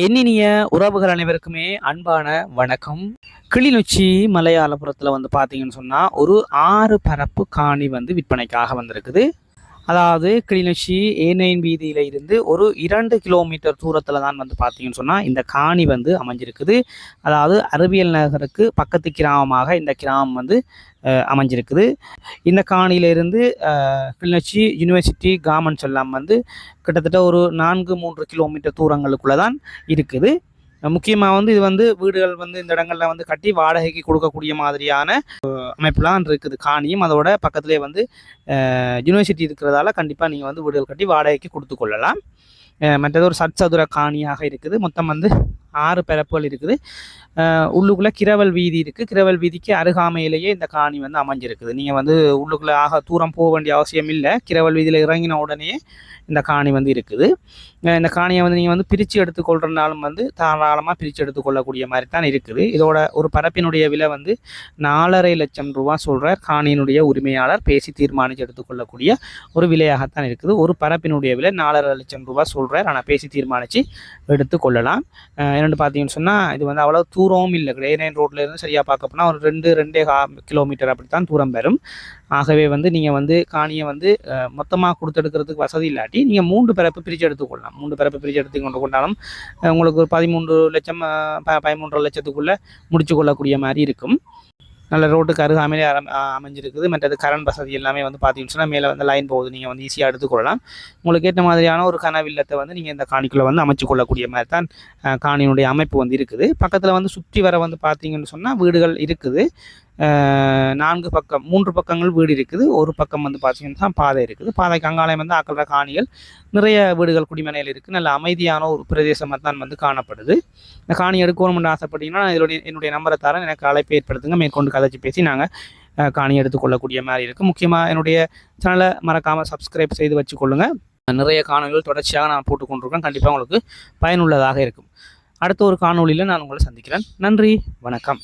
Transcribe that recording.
எண்ணினிய உறவுகள் அனைவருக்குமே அன்பான வணக்கம். கிளிநொச்சி மலையாளபுரத்தில் வந்து பார்த்தீங்கன்னு சொன்னால் ஒரு ஆறு பரப்பு காணி வந்து விற்பனைக்காக வந்திருக்குது. அதாவது கிளிநொச்சி ஏனையின் வீதியில இருந்து ஒரு இரண்டு கிலோமீட்டர் தூரத்தில் தான் வந்து பார்த்தீங்கன்னு சொன்னால் இந்த காணி வந்து அமைஞ்சிருக்குது. அதாவது அறிவியல் நகருக்கு பக்கத்து கிராமமாக இந்த கிராமம் வந்து அமைஞ்சிருக்குது. இந்த காணியிலிருந்து கிளிநொச்சி யூனிவர்சிட்டி காமன் எல்லாம் வந்து கிட்டத்தட்ட ஒரு நான்கு மூன்று கிலோமீட்டர் தூரங்களுக்குள்ள தான் இருக்குது. முக்கியமாக வந்து இது வந்து வீடுகள் வந்து இந்த இடங்கள்ல வந்து கட்டி வாடகைக்கு கொடுக்கக்கூடிய மாதிரியான அமைப்புலாம் இருக்குது. காணியும் அதோட பக்கத்துலேயே வந்து யூனிவர்சிட்டி இருக்கிறதால கண்டிப்பாக நீங்கள் வந்து வீடுகள் கட்டி வாடகைக்கு கொடுத்து கொள்ளலாம். மற்றது ஒரு சட்சதுர காணியாக இருக்குது. மொத்தம் வந்து ஆறு பிறப்புகள் இருக்குது. உள்ளுக்குள்ளே கிரவல் வீதி இருக்குது கிரவல் வீதிக்கு அருகாமையிலேயே இந்த காணி வந்து அமைஞ்சிருக்குது. நீங்கள் வந்து உள்ளுக்குள்ளே ஆக தூரம் போக வேண்டிய அவசியம் இல்லை. கிரவல் வீதியில் இறங்கின உடனே இந்த காணி வந்து இருக்குது. இந்த காணியை வந்து நீங்கள் வந்து பிரித்து எடுத்துக்கொள்கிறனாலும் வந்து தாராளமாக பிரித்து எடுத்துக்கொள்ளக்கூடிய மாதிரி தான் இருக்குது. இதோட ஒரு பரப்பினுடைய விலை வந்து நாலரை லட்சம் ரூபா சொல்கிறார் காணியினுடைய உரிமையாளர் பேசி தீர்மானித்து எடுத்துக்கொள்ளக்கூடிய ஒரு விலையாகத்தான் இருக்குது. ஒரு பரப்பினுடைய விலை நாலரை லட்சம் ரூபா சொல்கிறார் ஆனால் பேசி தீர்மானித்து எடுத்துக்கொள்ளலாம். என்னென்னு பார்த்தீங்கன்னு சொன்னால் இது வந்து அவ்வளோ தூரமும் இல்லை. கிரேனைன் ரோட்டில் இருந்து சரியாக பார்க்க போனால் ஒரு ரெண்டு ரெண்டே கா கிலோமீட்டர் அப்படி தான் தூரம் வரும். ஆகவே வந்து நீங்கள் வந்து காணியை வந்து மொத்தமாக கொடுத்தெடுக்கிறதுக்கு வசதி இல்லாட்டி நீங்கள் மூன்று பிறப்பு பிரித்து எடுத்துக்கொள்ளலாம் மூன்று பிறப்பு பிரித்து எடுத்து கொண்டு கொண்டாலும் உங்களுக்கு ஒரு பதிமூன்று லட்சம் ப பதிமூன்றரை லட்சத்துக்குள்ளே முடிச்சு கொள்ளக்கூடிய மாதிரி இருக்கும். நல்ல ரோட்டுக்கு அருகாமையிலே அரம் அமைஞ்சிருக்குது. மற்றது கரண்ட் வசதி எல்லாமே வந்து பார்த்தீங்கன்னு சொன்னால் மேலே வந்து லைன் போகுது. நீங்கள் வந்து ஈஸியாக எடுத்துக்கொள்ளலாம். உங்களுக்கு ஏற்ற மாதிரியான ஒரு கனவில்லத்தை வந்து நீங்கள் இந்த காணிக்குள்ளே வந்து அமைச்சு கொள்ளக்கூடிய மாதிரி தான் காணியினுடைய அமைப்பு வந்து இருக்குது. பக்கத்தில் வந்து சுற்றி வர வந்து பார்த்தீங்கன்னு சொன்னால் வீடுகள் இருக்குது. நான்கு பக்கம் மூன்று பக்கங்கள் வீடு இருக்குது. ஒரு பக்கம் வந்து பார்த்தீங்கன்னா பாதை இருக்குது. பாதைக்கு அங்காலயம் வந்து அக்கல்ற காணிகள். நிறைய வீடுகள் குடிமனையில் இருக்குது நல்ல அமைதியான ஒரு பிரதேசமாக தான் வந்து காணப்படுது. இந்த காணி எடுக்கணும்னு ஆசைப்பட்டீங்கன்னா இதனுடைய என்னுடைய நம்பரை தரேன். எனக்கு அழைப்பு ஏற்படுத்துங்க. மேற்கொண்டு கதைச்சி பேசி நாங்கள் காணி எடுத்துக்கொள்ளக்கூடிய மாதிரி இருக்குது முக்கியமாக என்னுடைய சேனலை மறக்காமல் சப்ஸ்கிரைப் செய்து வச்சுக்கொள்ளுங்கள் நிறைய காணொலிகள் தொடர்ச்சியாக நான் போட்டுக்கொண்டிருக்கேன் கண்டிப்பாக உங்களுக்கு பயனுள்ளதாக இருக்கும். அடுத்த ஒரு காணொளியில் நான் உங்களை சந்திக்கிறேன். நன்றி. வணக்கம்.